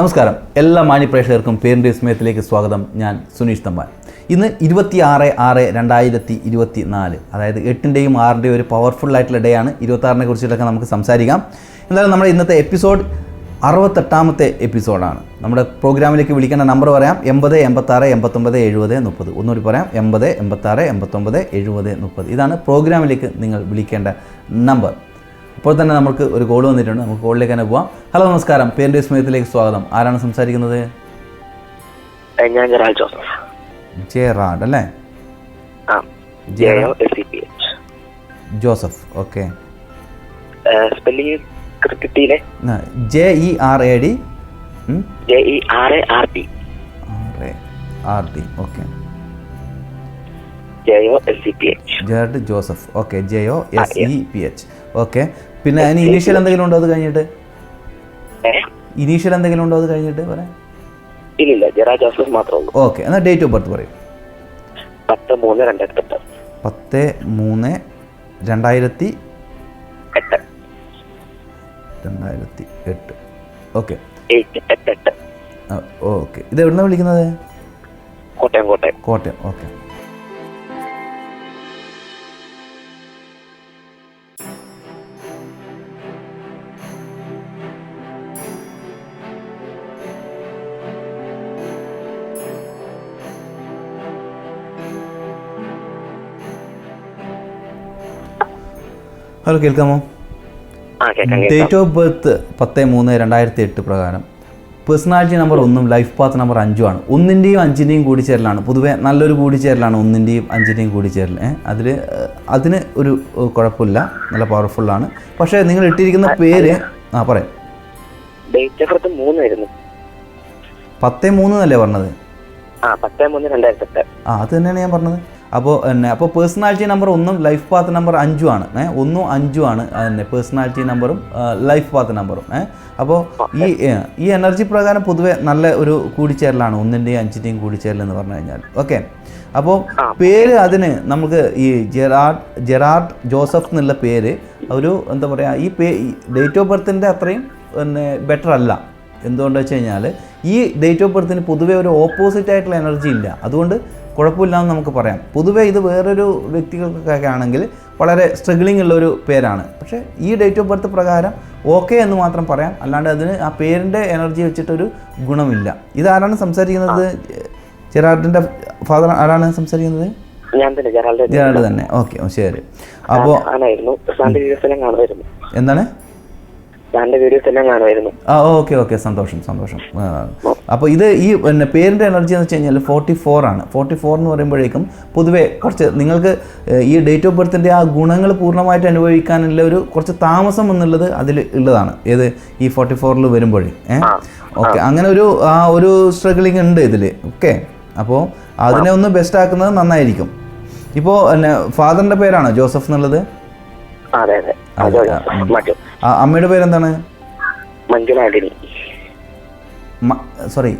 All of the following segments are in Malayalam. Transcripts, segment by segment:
നമസ്കാരം. എല്ലാ മാന്യപ്രേക്ഷകർക്കും പേരിന്റെ വിസ്മയത്തിലേക്ക് സ്വാഗതം. ഞാൻ സുനീഷ് തമ്പാൻ. ഇന്ന് ഇരുപത്തി ആറ് ആറ് രണ്ടായിരത്തി ഇരുപത്തി നാല് അതായത് എട്ടിന്റെയും ആറിന്റെയും ഒരു പവർഫുൾ ആയിട്ടുള്ള ഡേ ആണ്. ഇരുപത്താറിനെ കുറിച്ചിട്ടൊക്കെ നമുക്ക് സംസാരിക്കാം. എന്തായാലും നമ്മുടെ ഇന്നത്തെ എപ്പിസോഡ് അറുപത്തെട്ടാമത്തെ എപ്പിസോഡാണ് നമ്മുടെ പ്രോഗ്രാമിലേക്ക് വിളിക്കേണ്ട നമ്പർ പറയാം. എൺപത് എൺപത്താറ് എൺപത്തൊമ്പത് എഴുപത് മുപ്പത്. ഒന്നുകൂടി പറയാം. എൺപത് എൺപത്താറ് എൺപത്തൊമ്പത് എഴുപത് മുപ്പത്. ഇതാണ് പ്രോഗ്രാമിലേക്ക് നിങ്ങൾ വിളിക്കേണ്ട നമ്പർ ഇപ്പോൾ തന്നെ നമുക്ക് ഒരു കോൾ വന്നിട്ടുണ്ട്. നമുക്ക് കോളിലേക്ക് തന്നെ പോവാം. ഹലോ നമസ്കാരം. പേരിന്റെ വിസ്മയത്തിലേക്ക് സ്വാഗതം. ആരാണ് സംസാരിക്കുന്നത്? ഞാൻ ജോസഫ് അല്ലേ ജോസഫ്. ഓക്കെ സ്പെല്ലിംഗ് ക്രിക്കറ്റിലെ J E R A D J E R A R T R A R D okay. ജയോ O S C P H Joseph okay. J O S E P H okay. പിന്നെ അതിന് ഇനീഷ്യൽ എന്തെങ്കിലും ഉണ്ടോ അത് കഴിഞ്ഞിട്ട്? ഇനീഷ്യൽ എന്തെങ്കിലും ഉണ്ടോ അത് കഴിഞ്ഞിട്ട് പറയാം ഇല്ലില്ല ജെറാ ജോസഫ് മാത്രമേ ഉള്ളൂ. ഓക്കെ എന്നാൽ ഡേറ്റ് ഓഫ് ബർത്ത് പറയും. പത്ത് മൂന്ന് രണ്ടായിരത്തി എട്ട് പത്ത് മൂന്ന് രണ്ടായിരത്തി എട്ട്. രണ്ടായിരത്തി എട്ട്. ഓക്കെ ഓക്കെ ഇത് എവിടുന്നാണ് വിളിക്കുന്നത്? കോട്ടയം കോട്ടയം. കോട്ടയം ഓക്കെ ഹലോ കേൾക്കാമോ? ഡേറ്റ് ഓഫ് ബർത്ത് പത്ത് മൂന്ന് രണ്ടായിരത്തി എട്ട് പ്രകാരം. പേഴ്സണാലിറ്റി നമ്പർ ഒന്നും ലൈഫ് പാത്ത് നമ്പർ അഞ്ചുമാണ് ഒന്നിന്റെയും അഞ്ചിന്റെയും കൂടിച്ചേരലാണ്. പൊതുവേ നല്ലൊരു കൂടിച്ചേരലാണ് ഒന്നിന്റെയും അഞ്ചിന്റെയും കൂടിച്ചേരൽ. അതിൽ അതിന് ഒരു കുഴപ്പമില്ല. നല്ല പവർഫുള്ളാണ് പക്ഷേ നിങ്ങൾ ഇട്ടിരിക്കുന്ന പേര് ആ പറയാം. ഡേറ്റ് ഓഫ് ബർത്ത് മൂന്നായിരുന്നു. പത്ത് മൂന്ന് എന്നല്ലേ പറഞ്ഞത്? ആ പത്ത് മൂന്ന് രണ്ടായിരത്തി എട്ട് ആ അത് തന്നെയാണ് ഞാൻ പറഞ്ഞത്. അപ്പോൾ എന്നെ അപ്പോൾ പേഴ്സണാലിറ്റി നമ്പർ ഒന്നും ലൈഫ് പാത്ത് നമ്പർ അഞ്ചുമാണ് ഏ ഒന്നും ആണ് തന്നെ പേഴ്സണാലിറ്റി നമ്പറും ലൈഫ് പാത്ത് നമ്പറും ഏ. അപ്പോൾ ഈ ഈ എനർജി പ്രകാരം പൊതുവെ നല്ല ഒരു കൂടിച്ചേരലാണ് ഒന്നിന്റെയും അഞ്ചിന്റെയും കൂടിച്ചേരൽ എന്ന് പറഞ്ഞു കഴിഞ്ഞാൽ. ഓക്കെ? അപ്പോൾ പേര് അതിന് നമുക്ക് ഈ ജെറാർഡ് ജെറാർഡ് ജോസഫ് എന്നുള്ള പേര് ഒരു എന്താ പറയുക ഈ പേ ഡേറ്റ് ഓഫ് ബർത്തിന്റെ അത്രയും പിന്നെ ബെറ്റർ അല്ല. എന്തുകൊണ്ടെന്ന് വെച്ച് കഴിഞ്ഞാൽ ഈ ഡേറ്റ് ഓഫ് ബർത്തിന് പൊതുവേ ഒരു ഓപ്പോസിറ്റ് ആയിട്ടുള്ള എനർജി ഇല്ല. അതുകൊണ്ട് കുഴപ്പമില്ല എന്ന് നമുക്ക് പറയാം. പൊതുവേ ഇത് വേറൊരു വ്യക്തികൾക്കൊക്കെ ആണെങ്കിൽ വളരെ സ്ട്രഗിളിംഗ് ഉള്ള ഒരു പേരാണ്. പക്ഷേ ഈ ഡേറ്റ് ഓഫ് ബർത്ത് പ്രകാരം ഓക്കെ എന്ന് മാത്രം പറയാം. അല്ലാണ്ട് അതിന് ആ പേരിന്റെ എനർജി വെച്ചിട്ടൊരു ഗുണമില്ല. ഇതാരാണ് സംസാരിക്കുന്നത്? ജെറാർഡിന്റെ ഫാദർ ആരാണ് സംസാരിക്കുന്നത്? ഞാൻ തന്നെ ജെറാൾഡ് ജെറാർഡ് തന്നെ. ഓക്കെ ശരി. അപ്പോൾ എന്താണ്? സാറിന്റെ വീഡിയോസ് എല്ലാം കാണുമായിരുന്നു. ആ ഓക്കെ ഓക്കെ. സന്തോഷം സന്തോഷം. അപ്പോൾ ഇത് ഈ പിന്നെ പേരിന്റെ എനർജി എന്ന് വെച്ച് കഴിഞ്ഞാൽ ഫോർട്ടി ഫോർ ആണ്. ഫോർട്ടി ഫോർ എന്ന് പറയുമ്പോഴേക്കും പൊതുവേ കുറച്ച് നിങ്ങൾക്ക് ഈ ഡേറ്റ് ഓഫ് ബർത്തിന്റെ ആ ഗുണങ്ങൾ പൂർണമായിട്ട് അനുഭവിക്കാനുള്ള ഒരു കുറച്ച് താമസം എന്നുള്ളത് അതിൽ ഉള്ളതാണ്. ഏത്? ഈ ഫോർട്ടി ഫോറിൽ വരുമ്പോഴേ. ഏഹ് ഓക്കെ. അങ്ങനെ ഒരു ആ ഒരു സ്ട്രഗിളിങ് ഉണ്ട് ഇതിൽ. ഓക്കെ. അപ്പോൾ അതിനെ ഒന്ന് ബെസ്റ്റ് ആക്കുന്നത് നന്നായിരിക്കും. ഇപ്പോൾ ഫാദറിന്റെ ഫാദറിന്റെ പേരാണോ ജോസഫ് എന്നുള്ളത്? അതെ അതെ. അമ്മയുടെ പേരെന്താണ്? മഞ്ജുളാടിനി സോറി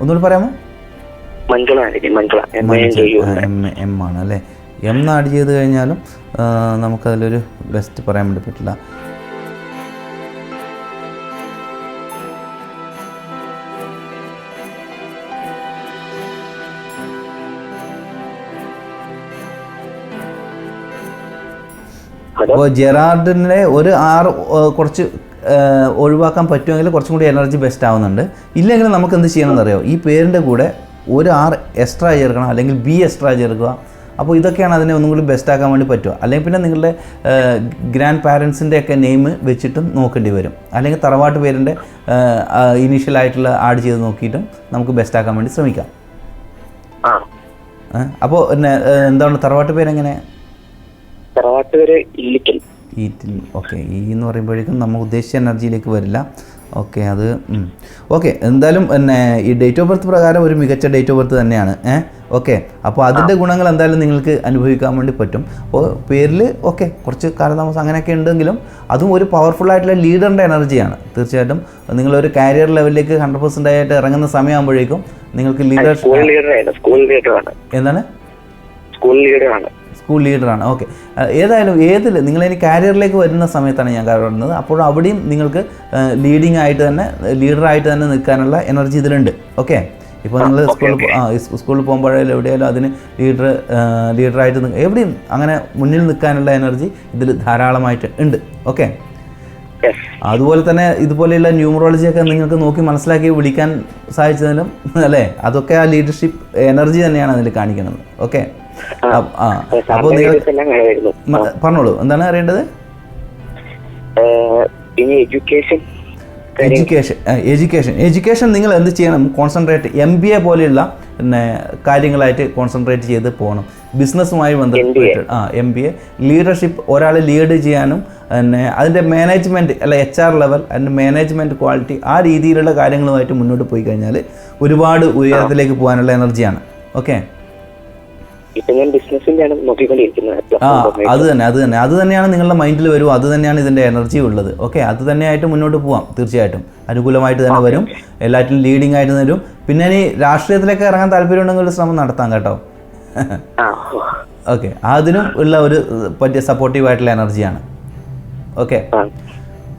ഒന്നുകൂടി പറയാമോ? എം ആണ് അല്ലേ? എം നാട് ചെയ്ത് കഴിഞ്ഞാലും നമുക്കതിലൊരു ബെസ്റ്റ് പറയാൻ വേണ്ടി പറ്റില്ല. അപ്പോൾ ജെറാർഡിനെ ഒരു ആറ് കുറച്ച് ഒഴിവാക്കാൻ പറ്റുമെങ്കിൽ കുറച്ചും കൂടി എനർജി ബെസ്റ്റ് ആവുന്നുണ്ട്. ഇല്ലെങ്കിൽ നമുക്ക് എന്ത് ചെയ്യണമെന്ന് അറിയോ ഈ പേരിന്റെ കൂടെ ഒരു ആറ് എക്സ്ട്രാ ചേർക്കണം അല്ലെങ്കിൽ ബി എക്സ്ട്രാ ചേർക്കുക. അപ്പോൾ ഇതൊക്കെയാണ് അതിനെ ഒന്നും കൂടി ബെസ്റ്റ് ആക്കാൻ വേണ്ടി പറ്റുക. അല്ലെങ്കിൽ പിന്നെ നിങ്ങളുടെ ഗ്രാൻഡ് പാരൻസിന്റെ ഒക്കെ നെയിം വെച്ചിട്ടും നോക്കേണ്ടി വരും. അല്ലെങ്കിൽ തറവാട്ട് പേരിന്റെ ഇനീഷ്യൽ ആയിട്ടുള്ള ആഡ് ചെയ്ത് നോക്കിയിട്ടും നമുക്ക് ബെസ്റ്റ് ആക്കാൻ വേണ്ടി ശ്രമിക്കാം. അപ്പോൾ എന്താണ് തറവാട്ട് പേരെങ്ങനെ? തറവാട്ടുപേര് ഇല്ലിക്കൽ. ഈറ്റിൽ ഓക്കെ ഈ എന്ന് പറയുമ്പോഴേക്കും നമ്മൾ ഉദ്ദേശിച്ച എനർജിയിലേക്ക് വരില്ല. ഓക്കെ അത് ഓക്കെ എന്തായാലും പിന്നെ ഈ ഡേറ്റ് ഓഫ് ബർത്ത് പ്രകാരം ഒരു മികച്ച ഡേറ്റ് ഓഫ് ബർത്ത് തന്നെയാണ്. ഏഹ് ഓക്കെ അപ്പോൾ അതിന്റെ ഗുണങ്ങൾ എന്തായാലും നിങ്ങൾക്ക് അനുഭവിക്കാൻ വേണ്ടി പറ്റും. അപ്പോൾ പേരിൽ ഓക്കെ കുറച്ച് കാലതാമസം അങ്ങനെയൊക്കെ ഉണ്ടെങ്കിലും അതും ഒരു പവർഫുൾ ആയിട്ടുള്ള ലീഡറിന്റെ എനർജിയാണ്. തീർച്ചയായിട്ടും നിങ്ങളൊരു കാരിയർ ലെവലിലേക്ക് ഹൺഡ്രഡ് പെർസെന്റ് ആയിട്ട് ഇറങ്ങുന്ന സമയമാകുമ്പോഴേക്കും നിങ്ങൾക്ക് ലീഡർ എന്താണ്? സ്കൂൾ ലീഡറാണ് സ്കൂൾ ലീഡറാണ് ഓക്കെ ഏതായാലും ഏതിൽ നിങ്ങളതിന് കാരിയറിലേക്ക് വരുന്ന സമയത്താണ് ഞാൻ പറയുന്നത് അപ്പോൾ അവിടെയും നിങ്ങൾക്ക് ലീഡിങ് ആയിട്ട് തന്നെ ലീഡറായിട്ട് തന്നെ നിൽക്കാനുള്ള എനർജി ഇതിലുണ്ട്. ഓക്കെ ഇപ്പോൾ നിങ്ങൾ സ്കൂളിൽ ആ സ്കൂളിൽ പോകുമ്പോഴായാലും എവിടെയായാലും അതിന് ലീഡർ ലീഡറായിട്ട് എവിടെയും അങ്ങനെ മുന്നിൽ നിൽക്കാനുള്ള എനർജി ഇതിൽ ധാരാളമായിട്ട് ഉണ്ട്. ഓക്കെ അതുപോലെ തന്നെ ഇതുപോലെയുള്ള ന്യൂമറോളജി ഒക്കെ നിങ്ങൾക്ക് നോക്കി മനസ്സിലാക്കി വിളിക്കാൻ സാധിച്ചതിലും അല്ലേ? അതൊക്കെ ആ ലീഡർഷിപ്പ് എനർജി തന്നെയാണ് അതിൽ കാണിക്കുന്നത്. ഓക്കെ അപ്പോൾ നിങ്ങൾ പറഞ്ഞോളൂ. എന്താണ് അറിയേണ്ടത്? Education education education. എഡ്യൂക്കേഷൻ നിങ്ങൾ എന്ത് ചെയ്യണം? കോൺസെൻട്രേറ്റ് എം ബി എ പോലെയുള്ള പിന്നെ കാര്യങ്ങളായിട്ട് കോൺസെൻട്രേറ്റ് ചെയ്ത് പോകണം. ബിസിനസ്സുമായി ബന്ധപ്പെട്ട് ആ എം ബി എ. ലീഡർഷിപ്പ് ഒരാളെ ലീഡ് ചെയ്യാനും പിന്നെ അതിന്റെ മാനേജ്മെന്റ് അല്ല എച്ച് ആർ ലെവൽ അതിന്റെ മാനേജ്മെന്റ് ക്വാളിറ്റി ആ രീതിയിലുള്ള കാര്യങ്ങളുമായിട്ട് മുന്നോട്ട് പോയി കഴിഞ്ഞാൽ ഒരുപാട് ഉയരത്തിലേക്ക് പോകാനുള്ള എനർജിയാണ്. ഓക്കെ? ഇപ്പൊ ഞാൻ ബിസിനസ്സിന്റെയാണ് നോക്കിക്കൊണ്ടിരിക്കുന്നത്. അത് തന്നെ അത് തന്നെ. അത് തന്നെയാണ് നിങ്ങളുടെ മൈൻഡിൽ വരും. അത് തന്നെയാണ് ഇതിന്റെ എനർജി ഉള്ളത്. ഓക്കെ അത് തന്നെയായിട്ട് മുന്നോട്ട് പോവാം തീർച്ചയായിട്ടും. അനുകൂലമായിട്ട് തന്നെ വരും. എല്ലാറ്റിലും ലീഡിംഗ് ആയിട്ട് വരും. പിന്നെ ഇനി രാഷ്ട്രീയത്തിലേക്ക് ഇറങ്ങാൻ താല്പര്യമുണ്ടെങ്കിൽ ഒരു ശ്രമം നടത്താം കേട്ടോ. ഓക്കെ അതിനും ഉള്ള ഒരു പറ്റിയ സപ്പോർട്ടീവ് ആയിട്ടുള്ള എനർജിയാണ് ഓക്കെ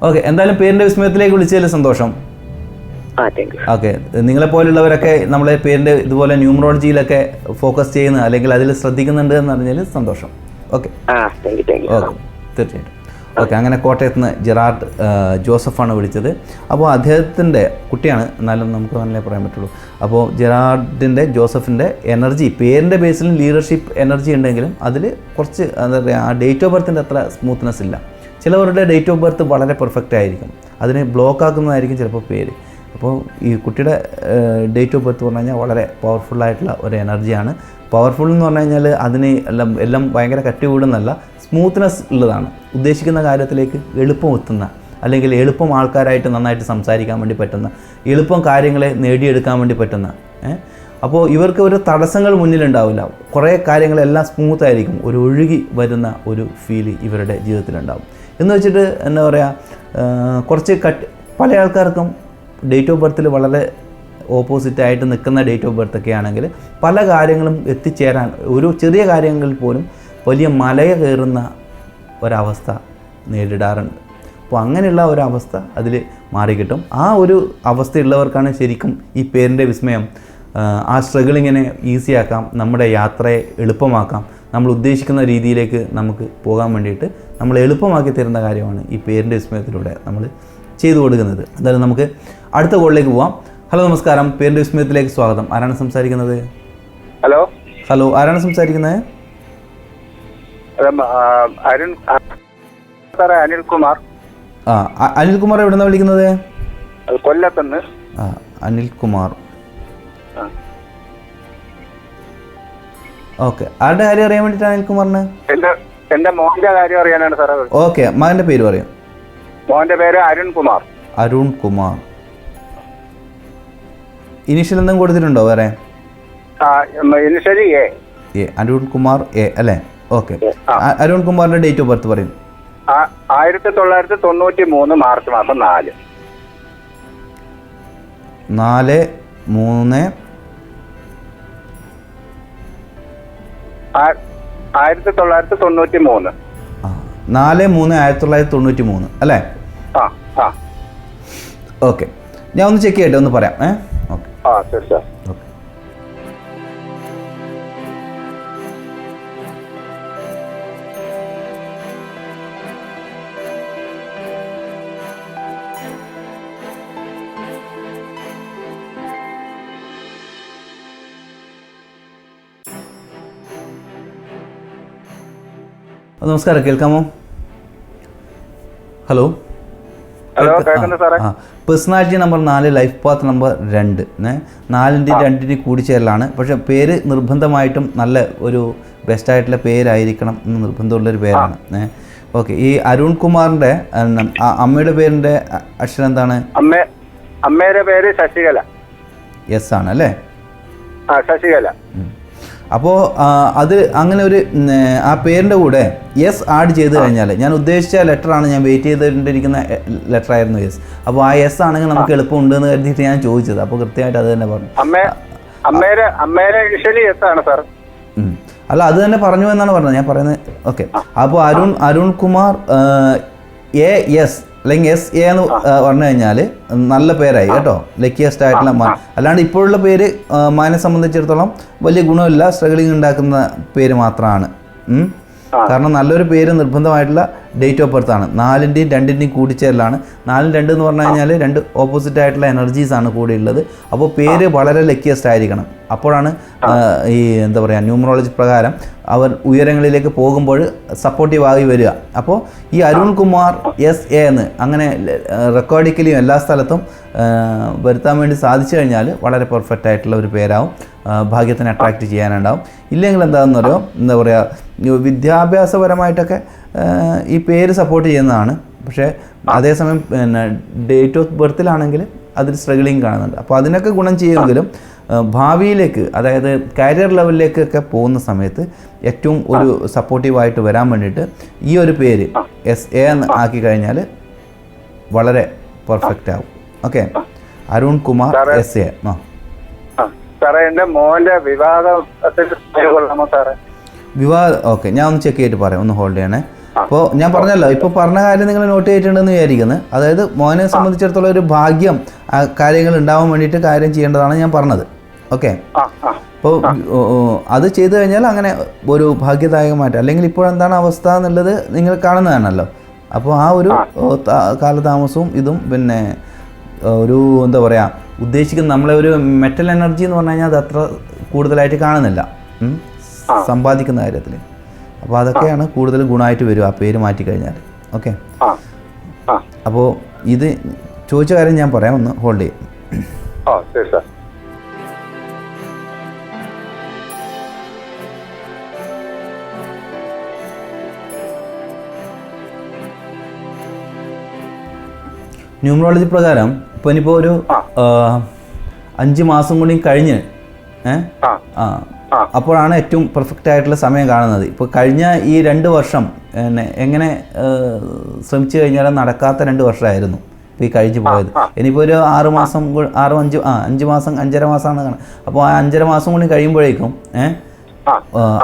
ഓക്കെ എന്തായാലും പേരിന്റെ വിസ്മയത്തിലേക്ക് വിളിച്ചതിൽ സന്തോഷം. ഓക്കെ നിങ്ങളെപ്പോലുള്ളവരൊക്കെ നമ്മളെ പേരിന്റെ ഇതുപോലെ ന്യൂമറോളജിയിലൊക്കെ ഫോക്കസ് ചെയ്യുന്ന അല്ലെങ്കിൽ അതിൽ ശ്രദ്ധിക്കുന്നുണ്ട് എന്ന് പറഞ്ഞാൽ സന്തോഷം. ഓക്കെ ഓക്കെ തീർച്ചയായിട്ടും. ഓക്കെ അങ്ങനെ കോട്ടയത്ത് നിന്ന് ജെറാർഡ് ആ, ജോസഫാണ് വിളിച്ചത്. അപ്പോൾ അദ്ദേഹത്തിന്റെ കുട്ടിയാണ്. എന്നാലും നമുക്ക് തന്നെ പറയാൻ പറ്റുള്ളൂ. അപ്പോൾ ജെറാർഡിന്റെ ജോസഫിന്റെ എനർജി പേരിന്റെ ബേസിൽ ലീഡർഷിപ്പ് എനർജി ഉണ്ടെങ്കിലും അതിൽ കുറച്ച് എന്താ പറയുക ആ ഡേറ്റ് ഓഫ് ബർത്തിന്റെ അത്ര സ്മൂത്ത്നെസ് ഇല്ല. ചിലവരുടെ ഡേറ്റ് ഓഫ് ബർത്ത് വളരെ പെർഫെക്റ്റ് ആയിരിക്കും. അതിനെ ബ്ലോക്ക് ആക്കുന്നതായിരിക്കും ചിലപ്പോൾ പേര്. അപ്പോൾ ഈ കുട്ടിയുടെ ഡേറ്റ് ഓഫ് ബർത്ത് പറഞ്ഞു കഴിഞ്ഞാൽ വളരെ പവർഫുള്ളായിട്ടുള്ള ഒരു എനർജിയാണ് പവർഫുൾ എന്ന് പറഞ്ഞു കഴിഞ്ഞാൽ അതിന് എല്ലാം എല്ലാം ഭയങ്കര കട്ടി കൂടുന്നല്ല സ്മൂത്ത്നെസ് ഉള്ളതാണ്. ഉദ്ദേശിക്കുന്ന കാര്യത്തിലേക്ക് എളുപ്പം എത്തുന്ന അല്ലെങ്കിൽ എളുപ്പം ആൾക്കാരായിട്ട് നന്നായിട്ട് സംസാരിക്കാൻ വേണ്ടി പറ്റുന്ന എളുപ്പം കാര്യങ്ങളെ നേടിയെടുക്കാൻ വേണ്ടി പറ്റുന്ന അപ്പോൾ ഇവർക്ക് ഒരു തടസ്സങ്ങൾ മുന്നിലുണ്ടാവില്ല. കുറേ കാര്യങ്ങളെല്ലാം സ്മൂത്ത് ആയിരിക്കും. ഒരു ഒഴുകി വരുന്ന ഒരു ഫീൽ ഇവരുടെ ജീവിതത്തിലുണ്ടാവും. എന്ന് വെച്ചിട്ട് എന്താ പറയുക കുറച്ച് കട്ട് പല ആൾക്കാർക്കും ഡേറ്റ് ഓഫ് ബർത്തിൽ വളരെ ഓപ്പോസിറ്റ് ആയിട്ട് നിൽക്കുന്ന ഡേറ്റ് ഓഫ് ബർത്ത് ഒക്കെ ആണെങ്കിൽ പല കാര്യങ്ങളും എത്തിച്ചേരാൻ ഒരു ചെറിയ കാര്യങ്ങളിൽ പോലും വലിയ മലയെ കയറുന്ന ഒരവസ്ഥ നേരിടാറുണ്ട്. അപ്പോൾ അങ്ങനെയുള്ള ഒരവസ്ഥ അതിൽ മാറിക്കിട്ടും. ആ ഒരു അവസ്ഥയുള്ളവർക്കാണ് ശരിക്കും ഈ പേരിന്റെ വിസ്മയം. ആ, സ്ട്രഗിളിങ്ങിനെ ഈസിയാക്കാം നമ്മുടെ യാത്രയെ എളുപ്പമാക്കാം നമ്മൾ ഉദ്ദേശിക്കുന്ന രീതിയിലേക്ക് നമുക്ക് പോകാൻ വേണ്ടിയിട്ട് നമ്മൾ എളുപ്പമാക്കി തരുന്ന കാര്യമാണ് ഈ പേരിന്റെ വിസ്മയത്തിലൂടെ നമ്മൾ ചെയ്തു കൊടുക്കുന്നത്. എന്തായാലും നമുക്ക് അടുത്ത കോളിലേക്ക് പോവാം. ഹലോ നമസ്കാരം. പേരിന്റെ വിസ്മയത്തിലേക്ക് സ്വാഗതം. ആരാണ് സംസാരിക്കുന്നത്? ഹലോ? ഹലോ ആരാണ് സംസാരിക്കുന്നത്? അരുൺ അനിൽകുമാർ. ആ അ- അനിൽകുമാർ എവിടെ നിന്നാണ് വിളിക്കുന്നത് കൊല്ലത്തുനിന്ന്. ആ അനിൽകുമാർ. ഓക്കെ. ആരുടെ കാര്യം അറിയാൻ വേണ്ടിയിട്ടാണ് അനിൽകുമാറിന്? എന്റെ മോന്റെ കാര്യം അറിയാനാണ് സാറേ ഓക്കെ മകന്റെ പേര് പറയും. മോന്റെ പേര് അരുൺ കുമാർ. അരുൺ കുമാർ. ഇനിഷ്യൽ എന്തെങ്കിലും കൊടുത്തിട്ടുണ്ടോ വേറെ? ആ initially A A Arun Kumar A അല്ലേ? ഓക്കെ. അരുൺ കുമാറിന്റെ ഡേറ്റ് ഓഫ് ബർത്ത് പറയും. ആ- ആയിരത്തി തൊള്ളായിരത്തി തൊണ്ണൂറ്റി മൂന്ന് മാർച്ച് മാസം നാല്. നാല് മൂന്ന്. ആ- ആയിരത്തി തൊള്ളായിരത്തി തൊണ്ണൂറ്റി മൂന്ന് ആ നാല് മൂന്ന് ആയിരത്തി തൊള്ളായിരത്തി തൊണ്ണൂറ്റി മൂന്ന് അല്ലേ? ആ ആ. ഓക്കെ ഞാൻ ഒന്ന് ചെക്ക് ചെയ്യട്ടെ ഒന്ന് പറയാം. ഏ? ഓക്കെ ആ ശരി സാർ ഓക്കെ നമസ്കാരം കേൾക്കാമോ? ഹലോ പേഴ്സണാലിറ്റി നമ്പർ നാല് ലൈഫ് പാത്ത് നമ്പർ രണ്ട്. നാലിന്റെ രണ്ടിന്റെ കൂടിച്ചേരലാണ്. പക്ഷെ പേര് നിർബന്ധമായിട്ടും നല്ല ഒരു ബെസ്റ്റ് ആയിട്ടുള്ള പേരായിരിക്കണം എന്ന് നിർബന്ധമുള്ളൊരു പേരാണ്. ഓക്കെ. ഈ അരുൺ കുമാറിന്റെ അമ്മയുടെ പേരിന്റെ അക്ഷരം എന്താണ്? അമ്മ അമ്മയുടെ പേര് ശശികല. എസ് ആണ് അല്ലേ? ശശികല. അപ്പോൾ അത് അങ്ങനെ ഒരു ആ പേരിന്റെ കൂടെ യെസ് ആഡ് ചെയ്ത് കഴിഞ്ഞാൽ ഞാൻ ഉദ്ദേശിച്ച ലെറ്ററാണ് ഞാൻ വെയിറ്റ് ചെയ്തുകൊണ്ടിരിക്കുന്ന ലെറ്റർ ആയിരുന്നു യെസ്. അപ്പോൾ ആ യെസ് ആണെങ്കിൽ നമുക്ക് എളുപ്പമുണ്ട് എന്ന് കരുതിയിട്ട് ഞാൻ ചോദിച്ചത്. അപ്പോൾ കൃത്യമായിട്ട് അത് തന്നെ പറഞ്ഞു. Yes sir. അല്ല അത് തന്നെ പറഞ്ഞു എന്നാണ് പറഞ്ഞത്. ഞാൻ പറയുന്നത് ഓക്കെ. അപ്പോൾ അരുൺ അരുൺ കുമാർ എ എസ് അല്ലെങ്കിൽ എസ് എ എന്ന് പറഞ്ഞു കഴിഞ്ഞാൽ നല്ല പേരായി കേട്ടോ. ലക്കിയസ്റ്റ് ആയിട്ടുള്ള മാൻ അല്ലാണ്ട് ഇപ്പോഴുള്ള പേര് മാനെ സംബന്ധിച്ചിടത്തോളം വലിയ ഗുണമില്ല സ്ട്രഗിളിങ് ഉണ്ടാക്കുന്ന പേര് മാത്രമാണ്. കാരണം നല്ലൊരു പേര് നിർബന്ധമായിട്ടുള്ള ഡേറ്റ് ഓഫ് ബർത്ത് ആണ്. നാലിന്റെയും രണ്ടിന്റെയും കൂടിച്ചേരലാണ്. നാലും രണ്ട് എന്ന് പറഞ്ഞു കഴിഞ്ഞാൽ രണ്ട് ഓപ്പോസിറ്റ് ആയിട്ടുള്ള എനർജീസ് ആണ് കൂടെ ഉള്ളത്. അപ്പോൾ പേര് വളരെ ലക്കിയസ്റ്റ് ആയിരിക്കണം അപ്പോഴാണ് ഈ എന്താ പറയുക ന്യൂമറോളജി പ്രകാരം അവർ ഉയരങ്ങളിലേക്ക് പോകുമ്പോൾ സപ്പോർട്ടീവ് ആയി വരിക. അപ്പോൾ ഈ അരുൺ കുമാർ എസ് എ എന്ന് അങ്ങനെ റെക്കോർഡിക്കലിയും എല്ലാ സ്ഥലത്തും വരുത്താൻ വേണ്ടി സാധിച്ചു കഴിഞ്ഞാൽ വളരെ പെർഫെക്റ്റ് ആയിട്ടുള്ള ഒരു പേരാവും. ഭാഗ്യത്തിന് അട്രാക്റ്റ് ചെയ്യാനുണ്ടാവും. ഇല്ലെങ്കിൽ എന്താണെന്ന് പറയുക എന്താ പറയുക വിദ്യാഭ്യാസപരമായിട്ടൊക്കെ ഈ പേര് സപ്പോർട്ട് ചെയ്യുന്നതാണ്. പക്ഷേ അതേസമയം പിന്നെ ഡേറ്റ് ഓഫ് ബർത്തിലാണെങ്കിൽ അതിൽ സ്ട്രഗിളിങ് കാണുന്നുണ്ട്. അപ്പോൾ അതിനൊക്കെ ഗുണം ചെയ്യുമെങ്കിലും ഭാവിയിലേക്ക് അതായത് കരിയർ ലെവലിലേക്കൊക്കെ പോകുന്ന സമയത്ത് ഏറ്റവും ഒരു സപ്പോർട്ടീവായിട്ട് വരാൻ വേണ്ടിയിട്ട് ഈ ഒരു പേര് എസ് എ എന്ന് ആക്കി കഴിഞ്ഞാൽ വളരെ പെർഫെക്റ്റ് ആവും. Okay Arun Kumar S A ആ. സാറേ എന്റെ മോന്റെ വിവാഹത്തിൽ കൊള്ളാമോ സാറേ? വിവാഹ ഓക്കെ ഞാൻ ഒന്ന് ചെക്ക് ചെയ്തിട്ട് പറയാം ഒന്ന് ഹോൾഡ് ചെയ്യണേ. അപ്പോൾ ഞാൻ പറഞ്ഞല്ലോ ഇപ്പോൾ പറഞ്ഞ കാര്യം നിങ്ങൾ നോട്ട് ചെയ്തിട്ടുണ്ടെന്ന് വിചാരിക്കുന്നത് അതായത് മോനെ സംബന്ധിച്ചിടത്തോളം ഒരു ഭാഗ്യം ആ കാര്യങ്ങൾ ഉണ്ടാവാൻ വേണ്ടിയിട്ട് കാര്യം ചെയ്യേണ്ടതാണ് ഞാൻ പറഞ്ഞത്. ഓക്കെ അപ്പോൾ അത് ചെയ്തു കഴിഞ്ഞാൽ അങ്ങനെ ഒരു ഭാഗ്യദായകമായിട്ട് അല്ലെങ്കിൽ ഇപ്പോഴെന്താണ് അവസ്ഥ എന്നുള്ളത് നിങ്ങൾ കാണുന്നതാണല്ലോ. അപ്പോൾ ആ ഒരു കാലതാമസവും ഇതും പിന്നെ ഒരു എന്താ പറയുക ഉദ്ദേശിക്കുന്ന നമ്മളെ ഒരു മെറ്റൽ എനർജി എന്ന് പറഞ്ഞു കഴിഞ്ഞാൽ അത് അത്ര കൂടുതലായിട്ട് കാണുന്നില്ല. സമ്പാദിക്കുന്ന കാര്യത്തിൽ അപ്പോൾ അതൊക്കെയാണ് കൂടുതൽ ഗുണമായിട്ട് വരും ആ പേര് മാറ്റി കഴിഞ്ഞാൽ ഓക്കെ? അപ്പോൾ ഇത് ചോദിച്ച കാര്യം ഞാൻ പറയാം ഒന്ന് ഹോൾഡ് ചെയ്യും. ന്യൂമറോളജി പ്രകാരം ഇപ്പം ഇനിയിപ്പോൾ ഒരു അഞ്ച് മാസം കൂടി കഴിഞ്ഞ് ഏ? ആ ആ. ആ. അപ്പോഴാണ് ഏറ്റവും പെർഫെക്റ്റ് ആയിട്ടുള്ള സമയം കാണുന്നത്. ഇപ്പോൾ കഴിഞ്ഞ ഈ രണ്ട് വർഷം എന്നെ എങ്ങനെ ശ്രമിച്ചു കഴിഞ്ഞാലും നടക്കാത്ത രണ്ട് വർഷമായിരുന്നു ഇപ്പോൾ ഈ കഴിച്ചു പോയത്. ഇനിയിപ്പോൾ ഒരു ആറ് മാസം ആറ് അഞ്ച് ആ അഞ്ച് മാസം അഞ്ചര മാസമാണ് കാണുന്നത്. അപ്പോൾ ആ അഞ്ചര മാസം കൂടി കഴിയുമ്പോഴേക്കും ഏഹ്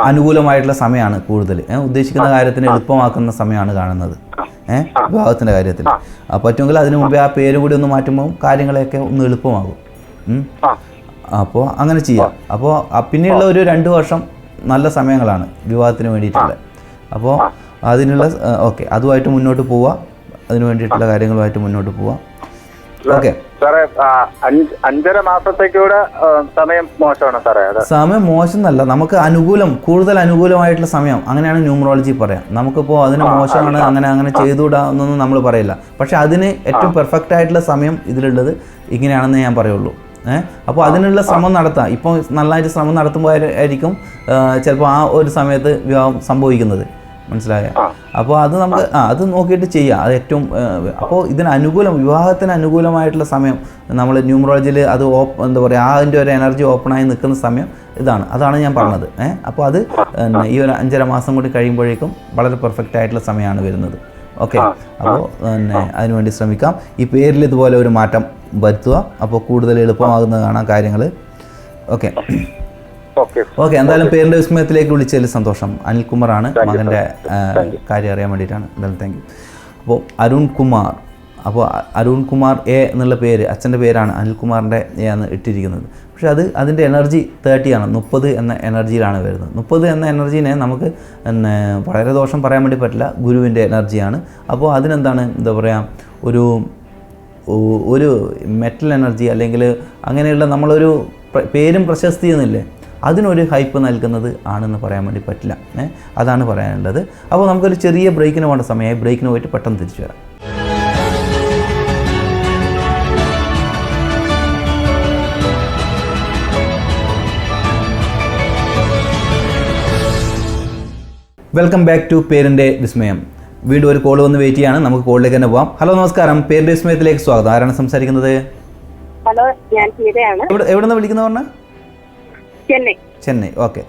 അനുകൂലമായിട്ടുള്ള സമയമാണ് കൂടുതൽ. ഉദ്ദേശിക്കുന്ന കാര്യത്തിന് എളുപ്പമാക്കുന്ന സമയമാണ് കാണുന്നത്. ഏഹ് വിവാഹത്തിന്റെ കാര്യത്തിൽ. പറ്റുമെങ്കിൽ അതിനു മുമ്പേ ആ പേര് കൂടി ഒന്ന് മാറ്റുമ്പോൾ കാര്യങ്ങളെയൊക്കെ ഒന്ന് എളുപ്പമാകും. അപ്പോൾ അങ്ങനെ ചെയ്യാം. അപ്പോൾ പിന്നെയുള്ള ഒരു രണ്ട് വർഷം നല്ല സമയങ്ങളാണ് വിവാഹത്തിന് വേണ്ടിയിട്ടുള്ള. അപ്പോൾ അതിനുള്ള ഓക്കെ. അതുമായിട്ട് മുന്നോട്ട് പോവുക അതിന് വേണ്ടിയിട്ടുള്ള കാര്യങ്ങളുമായിട്ട് മുന്നോട്ട് പോവാം. ഓക്കെ. സാറേ അഞ്ചര മാസത്തേക്കൂടെ സമയം മോശമാണ് സാറേ അത്? സമയം മോശം എന്നല്ല നമുക്ക് അനുകൂലം കൂടുതൽ അനുകൂലമായിട്ടുള്ള സമയം. അങ്ങനെയാണ് ന്യൂമറോളജി പറയാം. നമുക്കിപ്പോൾ അതിന് മോശമാണ് അങ്ങനെ അങ്ങനെ ചെയ്തുകൂടാ എന്നൊന്നും നമ്മൾ പറയില്ല. പക്ഷെ അതിന് ഏറ്റവും പെർഫെക്റ്റ് ആയിട്ടുള്ള സമയം ഇതിലുള്ളത് ഇങ്ങനെയാണെന്ന് ഞാൻ പറയുള്ളൂ. ഏഹ് അപ്പോൾ അതിനുള്ള ശ്രമം നടത്താം. ഇപ്പോൾ നല്ലതായിട്ട് ശ്രമം നടത്തുമ്പോൾ ആയിരിക്കും ചിലപ്പോൾ ആ ഒരു സമയത്ത് വിവാഹം സംഭവിക്കുന്നത്. മനസ്സിലായ? അപ്പോൾ അത് നമുക്ക് ആ അത് നോക്കിയിട്ട് ചെയ്യാം. അത് ഏറ്റവും അപ്പോൾ ഇതിന് അനുകൂലം വിവാഹത്തിന് അനുകൂലമായിട്ടുള്ള സമയം നമ്മൾ ന്യൂമറോളജിയിൽ അത് ഓപ്പ് എന്താ പറയുക ആ അതിന്റെ ഒരു എനർജി ഓപ്പണായി നിൽക്കുന്ന സമയം ഇതാണ്. അതാണ് ഞാൻ പറഞ്ഞത്. ഏഹ് അപ്പോൾ അത് ഈ ഒരു അഞ്ചര മാസം കൂടി കഴിയുമ്പോഴേക്കും വളരെ പെർഫെക്റ്റ് ആയിട്ടുള്ള സമയമാണ് വരുന്നത്. ഓക്കെ. അപ്പോൾ പിന്നെ അതിനുവേണ്ടി ശ്രമിക്കാം. ഈ പേരിൽ ഇതുപോലെ ഒരു മാറ്റം വരുത്തുക. അപ്പോൾ കൂടുതൽ എളുപ്പമാകുന്നത് കാണാം കാര്യങ്ങൾ ഓക്കെ. ഓക്കെ. ഓക്കെ എന്തായാലും പേരിന്റെ വിസ്മയത്തിലേക്ക് വിളിച്ചതിൽ സന്തോഷം. അനിൽകുമാറാണ് മകന്റെ കാര്യം അറിയാൻ വേണ്ടിയിട്ടാണ്. എന്തായാലും താങ്ക് യു. അപ്പോൾ അരുൺ കുമാർ അപ്പോൾ അരുൺ കുമാർ എ എന്നുള്ള പേര് അച്ഛന്റെ പേരാണ് അനിൽകുമാറിന്റെ എ ആണ് ഇട്ടിരിക്കുന്നത്. പക്ഷേ അത് അതിന്റെ എനർജി തേർട്ടിയാണ് മുപ്പത് എന്ന എനർജിയിലാണ് വരുന്നത്. മുപ്പത് എന്ന എനർജീനെ നമുക്ക് വളരെ ദോഷം പറയാൻ വേണ്ടി പറ്റില്ല ഗുരുവിന്റെ എനർജിയാണ്. അപ്പോൾ അതിനെന്താണ് എന്താ പറയുക ഒരു ഒരു മെറ്റൽ എനർജി അല്ലെങ്കിൽ അങ്ങനെയുള്ള നമ്മളൊരു പ്ര- പേരും പ്രശസ്തി എന്നില്ലേ അതിനൊരു ഹൈപ്പ് നൽകുന്നത് ആണെന്ന് പറയാൻ വേണ്ടി പറ്റില്ല. അതാണ് പറയാനുള്ളത്. അപ്പോൾ നമുക്കൊരു ചെറിയ ബ്രേക്കിന് വേണ്ട സമയമായി. ബ്രേക്കിന് പോയിട്ട് പെട്ടെന്ന് തിരിച്ചു വരാം. വെൽക്കം ബാക്ക് ടു പേരിന്റെ വിസ്മയം. വീണ്ടും ഒരു കോൾ വന്ന് വെയിറ്റ് ചെയ്യാണ്. നമുക്ക് കോളിലേക്ക് തന്നെ പോവാം. ഹലോ നമസ്കാരം. പേരിന്റെ വിസ്മയത്തിലേക്ക് സ്വാഗതം. ആരാണ് സംസാരിക്കുന്നത്? ഹലോ ഞാൻ സീതയാണ്. എവിടെ നിന്ന് വിളിക്കുന്ന പറഞ്ഞാൽ ചെന്നൈ. ചെന്നൈ. ഓക്കെ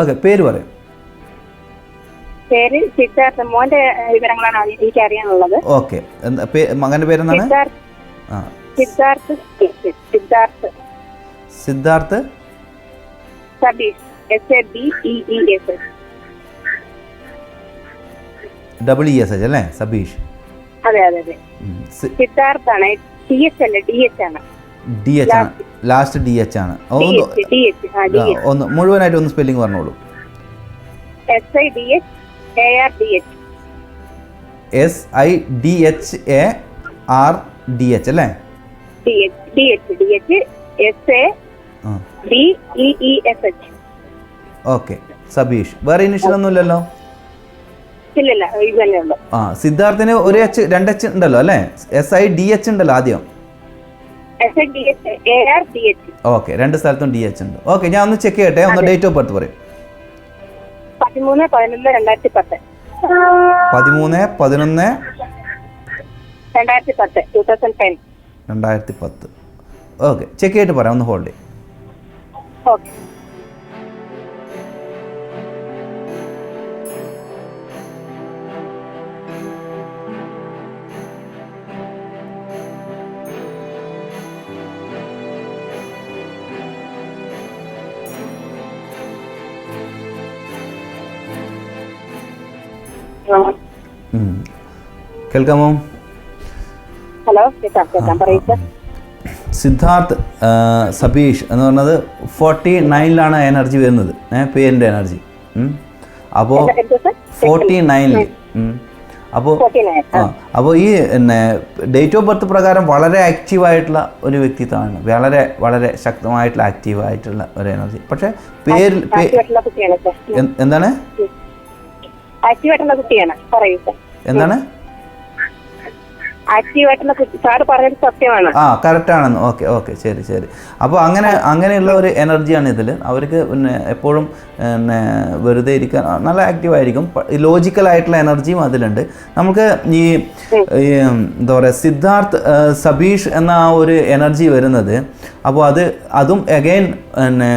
ഓക്കെ പേര് പറയും. പേര് സിദ്ധാർത്ഥ. മോന്റെ വിവരങ്ങളാണ് എനിക്ക് അറിയാനുള്ളത് ഓക്കെ മകന്റെ പേരെന്താണ്? Siddharth Siddharth. Siddharth Siddharth Sabeesh S double E H അല്ലേ? സബീഷ്. അതെ അതെ അതെ. സിദ്ധാർത്ഥ് ആണ് ടി എച്ച് അല്ല ഡി എച്ച് ആണ്. ഡി എച്ച് ആണ്. ലാസ്റ്റ് ഡി എച്ച് ആണ്. ഒന്ന് ഒന്ന് മുഴുവനായിട്ട് ഒന്ന് സ്പെല്ലിംഗ് പറഞ്ഞോളൂ. S I D H A R D H S I D H A R D H അല്ലേ? D H D H D H S A B E E S H okay Sabeesh വേറെ ഇനിഷ്യൽ ഒന്നും ഇല്ലല്ലോ ഇല്ലില്ല ഇത് തന്നെ ആ സിദ്ധാർത്ഥിന് ഒരു എച്ച് രണ്ട് എച്ച് ഉണ്ടല്ലോ അല്ലേ? എസ് ഐ ഡി എച്ച് ഉണ്ടല്ലോ ആദ്യം. S I D H A R D H okay രണ്ട് സ്ഥലത്തും ഡി എച്ച് ഉണ്ട്. ഓക്കെ ഞാൻ ഒന്ന് ചെക്ക് ചെയ്യട്ടെ ഒന്ന് ഡേറ്റ് ഓഫ് ബർത്ത് പറയും. പതിമൂന്ന് പതിനൊന്ന് രണ്ടായിരത്തി പത്ത്. പതിമൂന്ന് പതിനൊന്ന്. രണ്ടായിരത്തി പത്ത് ടൂ തൗസൻഡ് ടെൻ രണ്ടായിരത്തി പത്ത്. ഓക്കെ ചെക്ക് ചെയ്തിട്ട് പറയാം ഒന്ന് ഹോൾഡ് ചെയ്യും. ഓക്കെ കേൾക്കാമോ? ഹലോ കേൾക്കാം കേൾക്കാം. പറയൂ സർ സിദ്ധാർത്ഥ് ആ, സബീഷ് എന്ന് പറഞ്ഞത് ഫോർട്ടി നയനിലാണ് എനർജി വരുന്നത്. പേരിന്റെ എനർജി. അപ്പോൾ ഫോർട്ടി നയനിൽ അപ്പോൾ ആ. അപ്പോൾ ഈ പിന്നെ ഡേറ്റ് ഓഫ് ബർത്ത് പ്രകാരം വളരെ ആക്റ്റീവായിട്ടുള്ള ഒരു വ്യക്തിത്വമാണ്. വളരെ വളരെ ശക്തമായിട്ടുള്ള ആക്റ്റീവ് ആയിട്ടുള്ള ഒരു എനർജി. പക്ഷേ പേരിൽ എന്താണ്? ആക്റ്റീവായിട്ടുള്ള എന്താണ്? ആക്റ്റീവായിട്ടുള്ള സത്യമാണ്. ആ ഓക്കെ ഓക്കെ ശരി ശരി. അപ്പോൾ അങ്ങനെ അങ്ങനെയുള്ള ഒരു എനർജിയാണ് ഇതിൽ അവർക്ക് പിന്നെ എപ്പോഴും പിന്നെ വെറുതെ ഇരിക്കാൻ നല്ല ആക്റ്റീവ് ആയിരിക്കും ലോജിക്കൽ ആയിട്ടുള്ള എനർജിയും അതിലുണ്ട്. നമുക്ക് ഈ എന്താ പറയുക സിദ്ധാർത്ഥ് സബീഷ് എന്ന ആ ഒരു എനർജി വരുന്നത് അപ്പോൾ അത് അതും അഗൈൻ പിന്നെ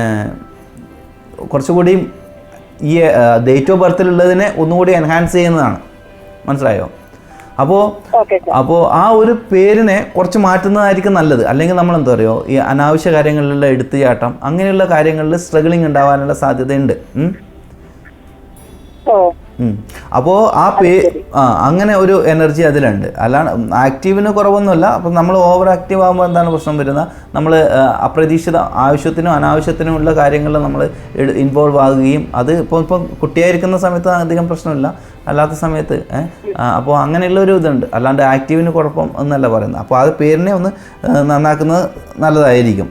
കുറച്ചുകൂടി ഈ ഡേറ്റ് ഓഫ് ബർത്തിലുള്ളതിനെ ഒന്നുകൂടി എൻഹാൻസ് ചെയ്യുന്നതാണ്. മനസ്സിലായോ? അപ്പോൾ അപ്പോ അപ്പോൾ ആ ഒരു പേരിനെ കുറച്ച് മാറ്റുന്നതായിരിക്കും നല്ലത്. അല്ലെങ്കിൽ നമ്മൾ എന്താ പറയുക ഈ അനാവശ്യ കാര്യങ്ങളിലുള്ള എടുത്തുചാട്ടം അങ്ങനെയുള്ള കാര്യങ്ങളിൽ സ്ട്രഗിളിങ് ഉണ്ടാവാനുള്ള സാധ്യതയുണ്ട്. അപ്പോൾ ആ പേ ആ അങ്ങനെ ഒരു എനർജി അതിലുണ്ട്. അല്ലാണ്ട് ആക്റ്റീവിന് കുറവൊന്നുമില്ല. അപ്പം നമ്മൾ ഓവർ ആക്റ്റീവ് ആകുമ്പോൾ എന്താണ് പ്രശ്നം വരുന്നത്? നമ്മൾ അപ്രതീക്ഷിത ആവശ്യത്തിനും അനാവശ്യത്തിനും ഉള്ള കാര്യങ്ങളിൽ നമ്മൾ ഇൻവോൾവ് ആകുകയും അത് ഇപ്പോൾ ഇപ്പോൾ കുട്ടിയായിരിക്കുന്ന സമയത്ത് അധികം പ്രശ്നമില്ല. അല്ലാത്ത സമയത്ത് അപ്പോൾ അങ്ങനെയുള്ള ഒരു ഇതുണ്ട്. അല്ലാണ്ട് ആക്റ്റീവിന് കുഴപ്പം എന്നല്ല പറയുന്നത്. അപ്പോൾ അത് പേരിനെ ഒന്ന് നന്നാക്കുന്നത് നല്ലതായിരിക്കും.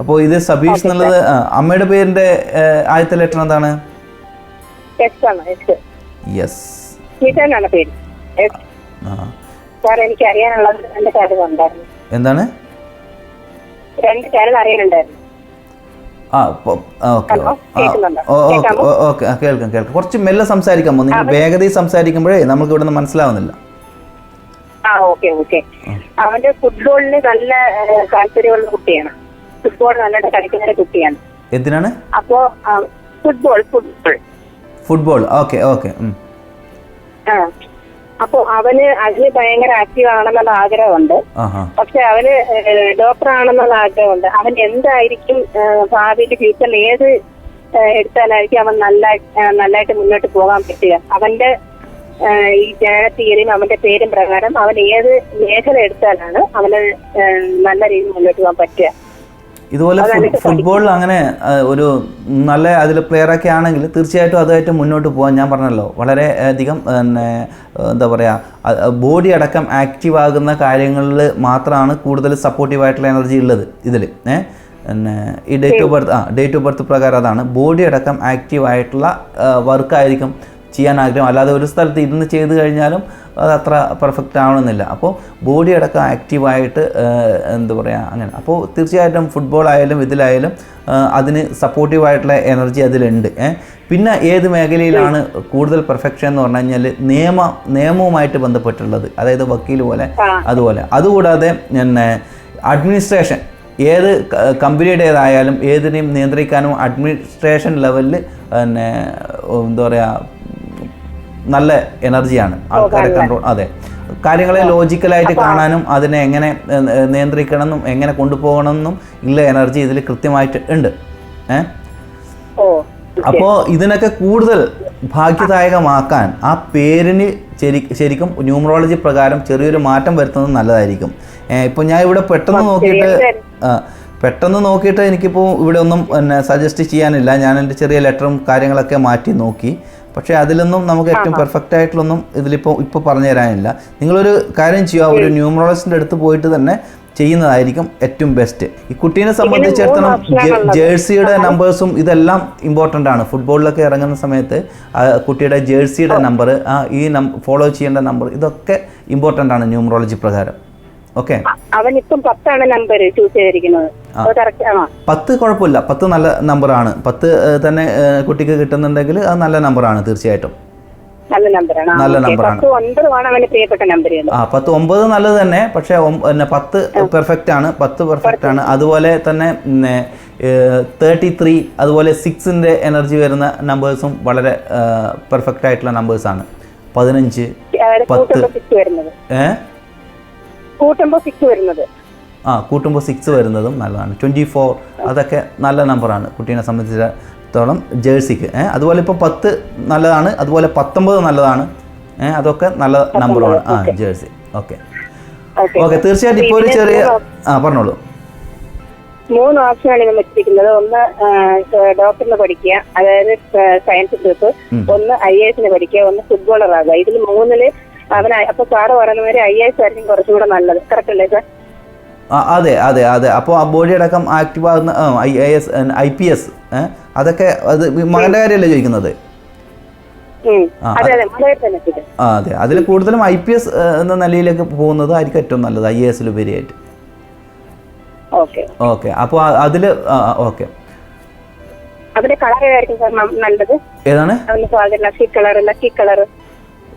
അപ്പോൾ ഇത് സബീഷ് എന്നുള്ളത് അമ്മയുടെ പേരിന്റെ ആദ്യത്തെ ലെറ്റർ എന്താണ്? എസ് ആണ് എസ് യെസ് പേര്. സാർ എനിക്ക് അറിയാനുള്ളത് രണ്ട് ഉണ്ടായിരുന്നു. എന്താണ്? രണ്ട് അറിയാനുണ്ടായിരുന്നു. ആ ഓക്കെ? ഓക്കെ കേൾക്കാം കേൾക്കാം. കുറച്ച് മെല്ലെ സംസാരിക്കാമോ നിങ്ങൾ വേഗതയിൽ സംസാരിക്കുമ്പോഴേ നമുക്ക് ഇവിടെ നിന്ന് മനസ്സിലാവുന്നില്ല. ആ ഓക്കെ ഓക്കെ. അവന്റെ ഫുട്ബോളിന് നല്ല താല്പര്യമുള്ള കുട്ടിയാണ്. ഫുട്ബോൾ നല്ലതായിട്ട് കളിക്കുന്ന കുട്ടിയാണ്. എന്തിനാണ്? അപ്പോ football football. Football okay okay അപ്പൊ അവന് അതിന് ഭയങ്കര ആക്റ്റീവ് ആണെന്നുള്ള ആഗ്രഹമുണ്ട്. പക്ഷെ അവന് ഡോക്ടർ ആണെന്നുള്ള ആഗ്രഹമുണ്ട്. അവൻ എന്തായിരിക്കും ഭാവിയിൽ ഫ്യൂച്ചറിൽ ഏത് എടുത്താലായിരിക്കും അവൻ നല്ല നല്ലതായിട്ട് മുന്നോട്ട് പോകാൻ പറ്റുക? അവന്റെ ഈ ജനന തീയതിയും അവന്റെ പേരും പ്രകാരം അവൻ ഏത് മേഖല എടുത്താലാണ് അവന് നല്ല രീതിയിൽ മുന്നോട്ട് പോകാൻ പറ്റുക? ഇതുപോലെ ഫുട്ബോളിൽ അങ്ങനെ ഒരു നല്ല അതിൽ പ്ലെയറൊക്കെ ആണെങ്കിൽ തീർച്ചയായിട്ടും അതുമായിട്ട് മുന്നോട്ട് പോകാൻ ഞാൻ പറഞ്ഞല്ലോ. വളരെ അധികം പിന്നെ എന്താ പറയുക ബോഡി അടക്കം ആക്റ്റീവ് ആകുന്ന കാര്യങ്ങളിൽ മാത്രമാണ് കൂടുതൽ സപ്പോർട്ടീവായിട്ടുള്ള എനർജി ഉള്ളത് ഇതിൽ ഏഹ് പിന്നെ ഈ ഡേറ്റ് ഓഫ് ബർത്ത് ആ ഡേറ്റ് ഓഫ് ബർത്ത് പ്രകാരം അതാണ്. ബോഡി അടക്കം ആക്റ്റീവ് ആയിട്ടുള്ള വർക്കായിരിക്കും ചെയ്യാൻ ആഗ്രഹം. അല്ലാതെ ഒരു സ്ഥലത്ത് ഇരുന്ന് ചെയ്ത് കഴിഞ്ഞാലും അത് അത്ര പെർഫെക്റ്റ് ആവണമെന്നില്ല. അപ്പോൾ ബോഡി അടക്കം ആക്റ്റീവായിട്ട് എന്താ പറയുക അങ്ങനെ. അപ്പോൾ തീർച്ചയായിട്ടും ഫുട്ബോൾ ആയാലും ഇതിലായാലും അതിന് സപ്പോർട്ടീവായിട്ടുള്ള എനർജി അതിലുണ്ട്. പിന്നെ ഏത് മേഖലയിലാണ് കൂടുതൽ പെർഫെക്ഷൻ എന്ന് പറഞ്ഞു കഴിഞ്ഞാൽ നിയമ നിയമവുമായിട്ട് ബന്ധപ്പെട്ടുള്ളത് അതായത് വക്കീൽ പോലെ അതുപോലെ. അതുകൂടാതെ പിന്നെ അഡ്മിനിസ്ട്രേഷൻ ഏത് കമ്പനിയുടേതായാലും ഏതിനെയും നിയന്ത്രിക്കാനും അഡ്മിനിസ്ട്രേഷൻ ലെവലിൽ പിന്നെ എന്താ പറയുക നല്ല എനർജിയാണ് ആൾക്കാരെ കൺട്രോൾ അതെ. കാര്യങ്ങളെ ലോജിക്കലായിട്ട് കാണാനും അതിനെ എങ്ങനെ നിയന്ത്രിക്കണം എന്നും നിയന്ത്രിക്കണമെന്നും എങ്ങനെ കൊണ്ടുപോകണമെന്നും ഉള്ള എനർജി ഇതിൽ കൃത്യമായിട്ട് ഉണ്ട്. ഏ? അപ്പോൾ ഇതിനൊക്കെ കൂടുതൽ ഭാഗ്യദായകമാക്കാൻ ആ പേരിന് ശരി ശരിക്കും ന്യൂമറോളജി പ്രകാരം ചെറിയൊരു മാറ്റം വരുത്തുന്നത് നല്ലതായിരിക്കും. ഇപ്പോൾ ഞാൻ ഇവിടെ പെട്ടെന്ന് നോക്കിയിട്ട് പെട്ടെന്ന് നോക്കിയിട്ട് എനിക്കിപ്പോൾ ഇവിടെ ഒന്നും പിന്നെ സജസ്റ്റ് ചെയ്യാനില്ല. ഞാൻ എന്റെ ചെറിയ ലെറ്ററും കാര്യങ്ങളൊക്കെ മാറ്റി നോക്കി. പക്ഷേ അതിലൊന്നും നമുക്ക് ഏറ്റവും പെർഫെക്റ്റ് ആയിട്ടുള്ളൊന്നും ഇതിലിപ്പോൾ ഇപ്പോൾ പറഞ്ഞു തരാനില്ല നിങ്ങളൊരു കാര്യം ചെയ്യുക ഒരു ന്യൂമറോളജിന്റെ അടുത്ത് പോയിട്ട് തന്നെ ചെയ്യുന്നതായിരിക്കും ഏറ്റവും ബെസ്റ്റ് ഈ കുട്ടീനെ സംബന്ധിച്ചിടത്തോളം ജേഴ്സിയുടെ നമ്പേഴ്സും ഇതെല്ലാം ഇമ്പോർട്ടന്റ് ആണ്. ഫുട്ബോളിലൊക്കെ ഇറങ്ങുന്ന സമയത്ത് കുട്ടിയുടെ ജേഴ്സിയുടെ നമ്പർ ഈ ഫോളോ ചെയ്യേണ്ട നമ്പർ ഇതൊക്കെ ഇമ്പോർട്ടന്റ് ആണ് ന്യൂമറോളജി പ്രകാരം. ഓക്കെ. അവനിപ്പം പത്താണ് നമ്പർ ചൂസ് ചെയ്തിരിക്കുന്നത്. ആണോ പത്ത് കുഴപ്പമില്ല. പത്ത് നല്ല നമ്പറാണ്. പത്ത് ഏഹ്, തന്നെ ഏഹ്, കുട്ടിക്ക് കിട്ടുന്നുണ്ടെങ്കിൽ അത് നല്ല നമ്പർ ആണ് തീർച്ചയായിട്ടും. നല്ല നമ്പറാണ്. ആണ് നല്ല നമ്പറാണ്. പത്ത് നമ്പർ ആ പത്ത് ഒമ്പത് നല്ലത് തന്നെ. പക്ഷേ പത്ത് പെർഫെക്റ്റ് ആണ്. പത്ത് പെർഫെക്റ്റ് ആണ്. അതുപോലെ തന്നെ തേർട്ടി ത്രീ അതുപോലെ സിക്സിന്റെ എനർജി വരുന്ന നമ്പേഴ്സും വളരെ പെർഫെക്റ്റ് ആയിട്ടുള്ള നമ്പേഴ്സ് നമ്പേഴ്സാണ് പതിനഞ്ച് പത്ത്. കൂട്ടുമ്പോ സിക്സ് വരുന്നത് ഏ കൂട്ടുമ്പോ സിക്സ് വരുന്നത്. ആ കൂട്ടുമ്പോൾ സിക്സ് വരുന്നതും നല്ലതാണ്. ട്വന്റി ഫോർ അതൊക്കെ നല്ല നമ്പറാണ് കുട്ടീനെ സംബന്ധിച്ചിടത്തോളം ജേഴ്സിക്ക്. ഏഹ് അതുപോലെ ഇപ്പോൾ പത്ത് നല്ലതാണ് അതുപോലെ പത്തൊമ്പത് നല്ലതാണ്. ഏഹ് അതൊക്കെ നല്ല നമ്പറാണ് ആ ജേഴ്സി. ഓക്കെ. ഓക്കെ ഓക്കെ തീർച്ചയായിട്ടും ഇപ്പോൾ ഒരു ചെറിയ ആ പറഞ്ഞോളൂ. മൂന്ന് ഓപ്ഷനാണ് ഞാൻ വെച്ചിരിക്കുന്നത് ഒന്ന് ഡോക്ടറിന് പഠിക്കുക. അതായത് സയൻസ് ഗ്രൂപ്പ് ഒന്ന് ഐ എസിന് പഠിക്കുക. ഒന്ന് ഫുട്ബോളർ ആകുക. ഇതിൽ മൂന്നിൽ അവൻ അപ്പൊ സാറ് പറയുന്നവര് ഐ എസ് ആയിരിക്കും കുറച്ചുകൂടെ നല്ലത്. കറക്റ്റ് അല്ലേ സാർ അതെ അതെ അതെ. അപ്പോൾ ആ ബോഡി അടക്കം ആക്റ്റീവ് ആകുന്ന I I S I P S അതൊക്കെ അത് മകന്റെ കാര്യമല്ലേ ചോദിക്കുന്നത്? ആ, അതെ അതിൽ കൂടുതലും ഐ പി എസ് എന്ന നിലയിലേക്ക് പോകുന്നത് ആയിരിക്കും ഏറ്റവും നല്ലത് ഐ എ എസിലുപരിയായിട്ട്. ഓക്കെ. അപ്പോൾ അതിൽ ഓക്കെ. അതിന്റെ കളർ ഏതായിരിക്കും സാർ നല്ലത്? ഏതാണ്? അവന് സാധ്യത lucky colour lucky colour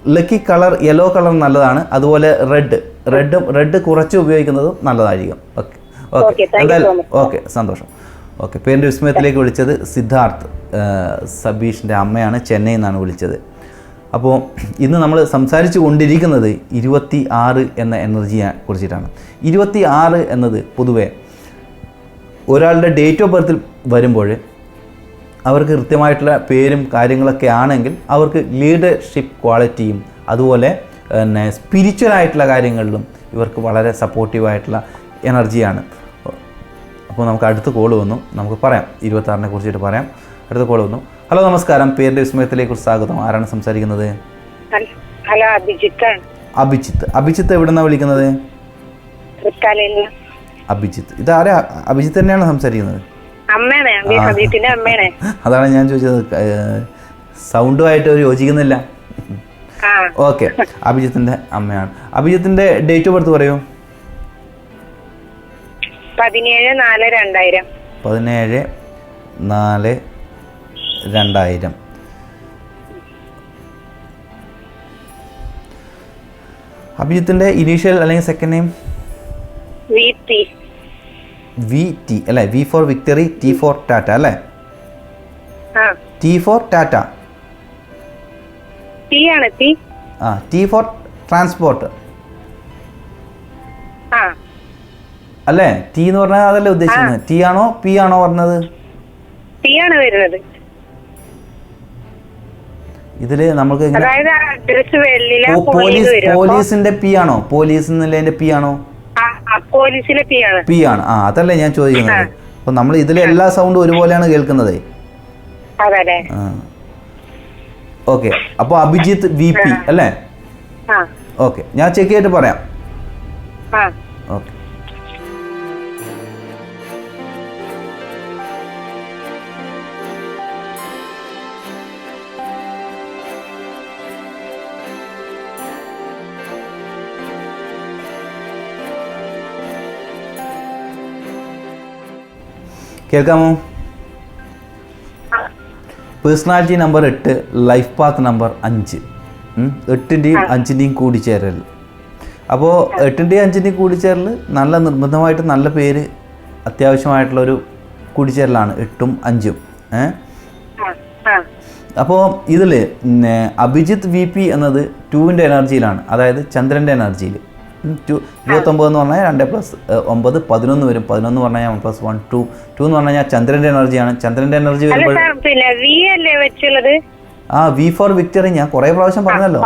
lucky colour yellow colour നല്ലതാണ്. അതുപോലെ റെഡ്. റെഡും റെഡ് കുറച്ച് ഉപയോഗിക്കുന്നതും നല്ലതായിരിക്കും. ഓക്കെ. ഓക്കെ. എന്തായാലും ഓക്കെ സന്തോഷം. ഓക്കെ പേരിന്റെ വിസ്മയത്തിലേക്ക് വിളിച്ചത് സിദ്ധാർത്ഥ് സബീഷിന്റെ അമ്മയാണ്. ചെന്നൈയിൽ നിന്നാണ് വിളിച്ചത്. അപ്പോൾ ഇന്ന് നമ്മൾ സംസാരിച്ചു കൊണ്ടിരിക്കുന്നത് ഇരുപത്തി ആറ് എന്ന എനർജിയെ കുറിച്ചിട്ടാണ്. ഇരുപത്തി ആറ് എന്നത് പൊതുവേ ഒരാളുടെ ഡേറ്റ് ഓഫ് ബർത്തിൽ വരുമ്പോൾ അവർക്ക് കൃത്യമായിട്ടുള്ള പേരും കാര്യങ്ങളൊക്കെ ആണെങ്കിൽ അവർക്ക് ലീഡർഷിപ്പ് ക്വാളിറ്റിയും അതുപോലെ പിന്നെ സ്പിരിച്വൽ ആയിട്ടുള്ള കാര്യങ്ങളിലും ഇവർക്ക് വളരെ സപ്പോർട്ടീവായിട്ടുള്ള എനർജിയാണ് അപ്പോൾ നമുക്ക് അടുത്ത കോൾ വന്നു. നമുക്ക് പറയാം. ഇരുപത്താറിനെ കുറിച്ചിട്ട് പറയാം. അടുത്ത കോൾ വന്നു. ഹലോ നമസ്കാരം. പേരിന്റെ വിസ്മയത്തിലേക്ക് സ്വാഗതം. ആരാണ് സംസാരിക്കുന്നത്? ഹലോ അഭിജിത്താണ് അഭിജിത്ത്. അഭിജിത്ത് എവിടെ നിന്നാണ് വിളിക്കുന്നത്? അഭിജിത്ത് ഇത് അഭിജിത്ത്. ഇതാരാ? അഭിജിത്ത് തന്നെയാണ് സംസാരിക്കുന്നത്? അതാണ് ഞാൻ ചോദിച്ചത്. സൗണ്ടുമായിട്ട് ഒരു യോജിക്കുന്നില്ല. ഓക്കെ. അഭിജിത്തിന്റെ അമ്മയാണ്. അഭിജിത്തിന്റെ ഡേറ്റ് ഓഫ് ബർത്ത് പറയൂ. പതിനേഴ് നാല് രണ്ടായിരം. പതിനേഴ് നാല് രണ്ടായിരം. അഭിജിത്തിന്റെ ഇനീഷ്യൽ അല്ലെങ്കിൽ second name V V T അല്ലേ? V for victory T for Tata അല്ലേ? ടി ഫോർ ടാറ്റ ആ ടി ഫോർ ട്രാൻസ്പോർട്ട് അല്ലേ? ടി എന്ന് പറഞ്ഞാൽ അതല്ലേ ഉദ്ദേശിക്കുന്നത്? ടി ആണോ പി ആണോ പറഞ്ഞത്? ടി ആണ് വരുന്നത്. ഇതിൽ നമുക്ക് പോലീസ് പോലീസിന്റെ പി ആണോ? പോലീസ് എന്നുള്ളതിന്റെ പി ആണോ? പോലീസിലെ പി ആണ്. പി ആണ്. ആ അതല്ലേ ഞാൻ ചോദിക്കുന്നത്. അപ്പൊ നമ്മൾ ഇതിലെ എല്ലാ സൗണ്ടും ഒരുപോലെയാണ് കേൾക്കുന്നത്. ഓക്കെ. അപ്പൊ അഭിജിത്ത് വി പി അല്ലേ? ഓക്കെ. ഞാൻ ചെക്ക് ചെയ്തിട്ട് പറയാം. കേൾക്കാമോ? പേഴ്സണാലിറ്റി നമ്പർ എട്ട് ലൈഫ് പാത്ത് നമ്പർ അഞ്ച്. എട്ടിന്റെയും അഞ്ചിന്റെയും കൂടിച്ചേരൽ. അപ്പോൾ എട്ടിന്റെയും അഞ്ചിന്റെയും കൂടിച്ചേരൽ നല്ല നിർബന്ധമായിട്ട് നല്ല പേര് അത്യാവശ്യമായിട്ടുള്ളൊരു കൂടിച്ചേരലാണ് എട്ടും അഞ്ചും. ഏ? ആ ആ. അപ്പോൾ ഇതിൽ അഭിജിത്ത് വി പി എന്നത് ടുവിന്റെ എനർജിയിലാണ് അതായത് ചന്ദ്രന്റെ എനർജിയിൽ ഇരുപത്തൊമ്പത് എന്ന് പറഞ്ഞാൽ രണ്ട് പ്ലസ് ഒമ്പത് പതിനൊന്ന് വരും. പതിനൊന്ന് പറഞ്ഞാൽ one plus one two two എന്ന് പറഞ്ഞാൽ ചന്ദ്രന്റെ എനർജിയാണ് ചന്ദ്രന്റെ എനർജി വരുമ്പോൾ ആ വി ഫോർ വിക്ടറി ഞാൻ കുറേ പ്രാവശ്യം പറഞ്ഞല്ലോ.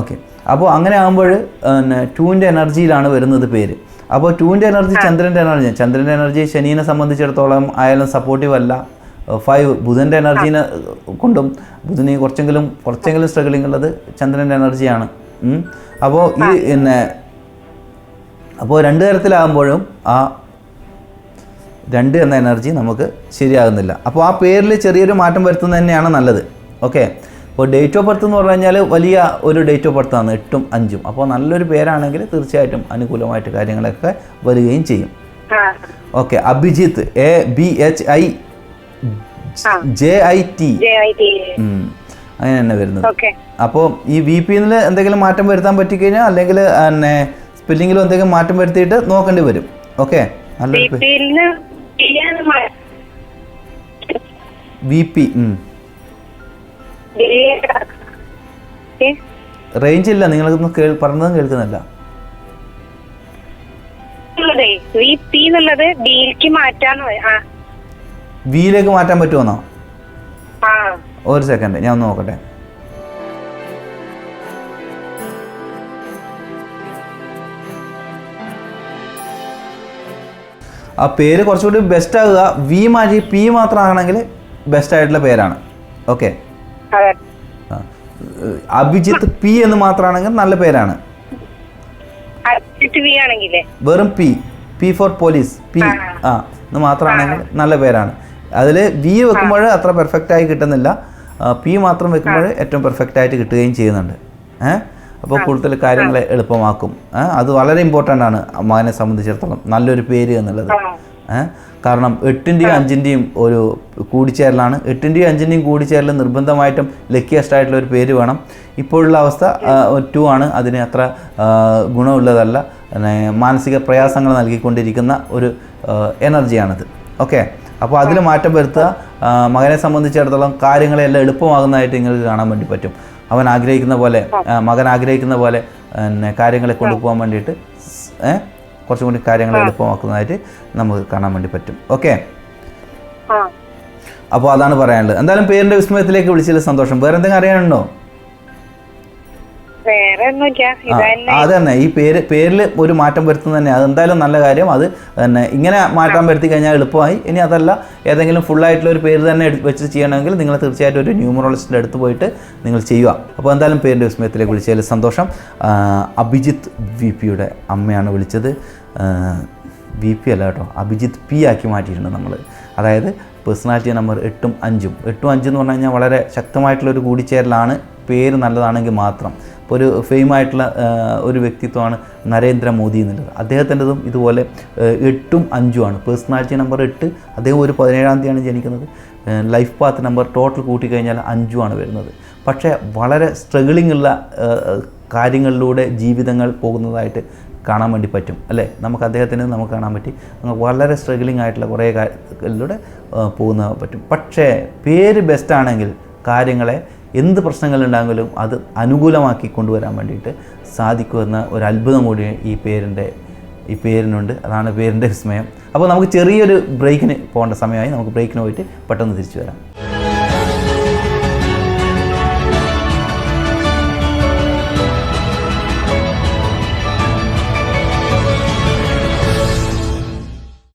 ഓക്കെ അപ്പോൾ അങ്ങനെ ആകുമ്പോൾ പിന്നെ ടൂവിന്റെ എനർജിയിലാണ് വരുന്നത് പേര്. അപ്പോൾ ടൂവിന്റെ എനർജി ചന്ദ്രന്റെ എനർജി ചന്ദ്രന്റെ എനർജി ശനീനെ സംബന്ധിച്ചിടത്തോളം ആയാലും സപ്പോർട്ടീവ് അല്ല. ഫൈവ് ബുധന്റെ എനർജീനെ കൊണ്ടും ബുധന് കുറച്ചെങ്കിലും കുറച്ചെങ്കിലും സ്ട്രഗിളിംഗ് ഉള്ളത് ചന്ദ്രന്റെ എനർജിയാണ്. അപ്പോൾ ഈ പിന്നെ അപ്പോൾ രണ്ട് തരത്തിലാകുമ്പോഴും ആ രണ്ട് എന്ന എനർജി നമുക്ക് ശരിയാകുന്നില്ല. അപ്പോൾ ആ പേരിൽ ചെറിയൊരു മാറ്റം വരുത്തുന്നത് തന്നെയാണ് നല്ലത്. ഓക്കെ? അപ്പോൾ ഡേറ്റ് ഓഫ് ബർത്ത് എന്ന് പറഞ്ഞു കഴിഞ്ഞാൽ വലിയ ഒരു ഡേറ്റ് ഓഫ് ബർത്താണ് എട്ടും അഞ്ചും. അപ്പോൾ നല്ലൊരു പേരാണെങ്കിൽ തീർച്ചയായിട്ടും അനുകൂലമായിട്ട് കാര്യങ്ങളൊക്കെ വരികയും ചെയ്യും. Okay? Abhijith A B H I J I T. അങ്ങനെ തന്നെ വരുന്നത്. അപ്പോൾ ഈ വി പി എന്നിൽ എന്തെങ്കിലും മാറ്റം വരുത്താൻ പറ്റിക്കഴിഞ്ഞാൽ അല്ലെങ്കിൽ പിന്നെ സ്പെല്ലിങ്ങിലും എന്തെങ്കിലും മാറ്റം വരുത്തിയിട്ട് നോക്കേണ്ടി വരും. ഓക്കെ വി പി റേഞ്ച് ഇല്ല. നിങ്ങൾക്കൊന്നും കേൾ പറഞ്ഞതും കേൾക്കുന്നില്ല വിയിലേക്ക് മാറ്റാൻ പറ്റുമെന്നോ ഒരു സെക്കൻഡ് ഞാൻ ഒന്ന് നോക്കട്ടെ. ആ പേര് കുറച്ചുകൂടി ബെസ്റ്റ് ആകുക. വി മാറ്റി പി മാത്രമാണെങ്കിൽ ബെസ്റ്റ് ആയിട്ടുള്ള പേരാണ്. ഓക്കെ അഭിജിത്ത് പി എന്ന് മാത്രമാണെങ്കിൽ നല്ല പേരാണ്. വെറും P P for police P ആ. എന്ന് മാത്രമാണെങ്കിൽ നല്ല പേരാണ്. അതിൽ വി വെക്കുമ്പോൾ അത്ര പെർഫെക്റ്റ് ആയി കിട്ടുന്നില്ല. പി മാത്രം വെക്കുമ്പോൾ ഏറ്റവും പെർഫെക്റ്റ് ആയിട്ട് കിട്ടുകയും ചെയ്യുന്നുണ്ട്. ഏഹ് അപ്പോൾ കൂടുതൽ കാര്യങ്ങളെ എളുപ്പമാക്കും. അത് വളരെ ഇമ്പോർട്ടന്റ് ആണ് മകനെ സംബന്ധിച്ചിടത്തോളം. നല്ലൊരു പേര് എന്നുള്ളത്. കാരണം എട്ടിന്റെയും അഞ്ചിന്റെയും ഒരു കൂടിച്ചേരലാണ്. എട്ടിന്റെയും അഞ്ചിന്റെയും കൂടിച്ചേരൽ നിർബന്ധമായിട്ടും ലക്കിയസ്റ്റ് ആയിട്ടുള്ള ഒരു പേര് വേണം. ഇപ്പോഴുള്ള അവസ്ഥ ടു ആണ്. അതിന് അത്ര ഗുണമുള്ളതല്ല. മാനസിക പ്രയാസങ്ങൾ നൽകിക്കൊണ്ടിരിക്കുന്ന ഒരു എനർജിയാണിത് ഓക്കെ അപ്പോൾ അതിൽ മാറ്റം വരുത്തുക. മകനെ സംബന്ധിച്ചിടത്തോളം കാര്യങ്ങളെല്ലാം എളുപ്പമാകുന്നതായിട്ട് നിങ്ങൾക്ക് കാണാൻ വേണ്ടി പറ്റും. അവൻ ആഗ്രഹിക്കുന്ന പോലെ മകൻ ആഗ്രഹിക്കുന്ന പോലെ പിന്നെ കാര്യങ്ങളെ കൊണ്ടുപോകാൻ വേണ്ടിയിട്ട് കുറച്ചും കൂടി കാര്യങ്ങൾ എളുപ്പമാക്കുന്നതായിട്ട് നമുക്ക് കാണാൻ വേണ്ടി പറ്റും. ഓക്കെ? അപ്പോൾ അതാണ് പറയാനുള്ളത്. എന്തായാലും പേരിന്റെ വിസ്മയത്തിലേക്ക് വിളിച്ചതിൽ സന്തോഷം. വേറെ എന്തെങ്കിലും അറിയാനുണ്ടോ? വേറെ ഒന്നുമില്ല ആ, ഇത് തന്നെ അത് തന്നെ ഈ പേര് പേരിൽ ഒരു മാറ്റം വരുത്തുന്നത് തന്നെ അത് എന്തായാലും നല്ല കാര്യം. അത് തന്നെ ഇങ്ങനെ മാറ്റം വരുത്തി കഴിഞ്ഞാൽ എളുപ്പമായി. ഇനി അതല്ല ഏതെങ്കിലും ഫുള്ളായിട്ടുള്ള ഒരു പേര് തന്നെ വെച്ച് ചെയ്യണമെങ്കിൽ നിങ്ങൾ തീർച്ചയായിട്ടും ഒരു ന്യൂമറോളജിസ്റ്റിന്റെ അടുത്ത് പോയിട്ട് നിങ്ങൾ ചെയ്യുക. അപ്പോൾ എന്തായാലും പേരിന്റെ വിസ്മയത്തിലേക്ക് വിളിച്ചതിൽ സന്തോഷം. അഭിജിത്ത് വി പിയുടെ അമ്മയാണ് വിളിച്ചത്. വി പി അല്ല കേട്ടോ. അഭിജിത്ത് പി ആക്കി മാറ്റിയിട്ടുണ്ട് നമ്മൾ അതായത് പേഴ്സണാലിറ്റി നമ്പർ എട്ടും അഞ്ചും. എട്ടും അഞ്ചും എന്ന് പറഞ്ഞു കഴിഞ്ഞാൽ വളരെ ശക്തമായിട്ടുള്ളൊരു കൂടിച്ചേരലാണ്. പേര് നല്ലതാണെങ്കിൽ മാത്രം. ഒരു ഫെയിം ആയിട്ടുള്ള ഒരു വ്യക്തിത്വമാണ് നരേന്ദ്രമോദി എന്നുള്ളത്. അദ്ദേഹത്തിന്റെതും ഇതുപോലെ എട്ടും അഞ്ചുമാണ് പേഴ്സണാലിറ്റി നമ്പർ എട്ട് അദ്ദേഹം ഒരു പതിനേഴാം തീയതിയാണ് ജനിക്കുന്നത്. ലൈഫ് പാത്ത് നമ്പർ ടോട്ടൽ കൂട്ടിക്കഴിഞ്ഞാൽ അഞ്ചുമാണ് വരുന്നത്. പക്ഷേ വളരെ സ്ട്രഗിളിംഗ് ഉള്ള കാര്യങ്ങളിലൂടെ ജീവിതങ്ങൾ പോകുന്നതായിട്ട് കാണാൻ വേണ്ടി പറ്റും അല്ലേ? നമുക്ക് അദ്ദേഹത്തിന് നമുക്ക് കാണാൻ പറ്റി. വളരെ സ്ട്രഗിളിംഗ് ആയിട്ടുള്ള കുറേ കാര്യങ്ങളിലൂടെ പോകുന്ന പറ്റും. പക്ഷേ പേര് ബെസ്റ്റ് ആണെങ്കിൽ കാര്യങ്ങളെ എന്ത് പ്രശ്നങ്ങളുണ്ടെങ്കിലും അത് അനുകൂലമാക്കി കൊണ്ടുവരാൻ വേണ്ടിയിട്ട് സാധിക്കുമെന്ന ഒരു അത്ഭുതം കൂടി ഈ പേരിന്റെ ഈ പേരിനുണ്ട്. അതാണ് പേരിന്റെ വിസ്മയം അപ്പോൾ നമുക്ക് ചെറിയൊരു ബ്രേക്കിന് പോകേണ്ട സമയമായി. നമുക്ക് ബ്രേക്കിന് പോയിട്ട് പെട്ടെന്ന് തിരിച്ചു വരാം.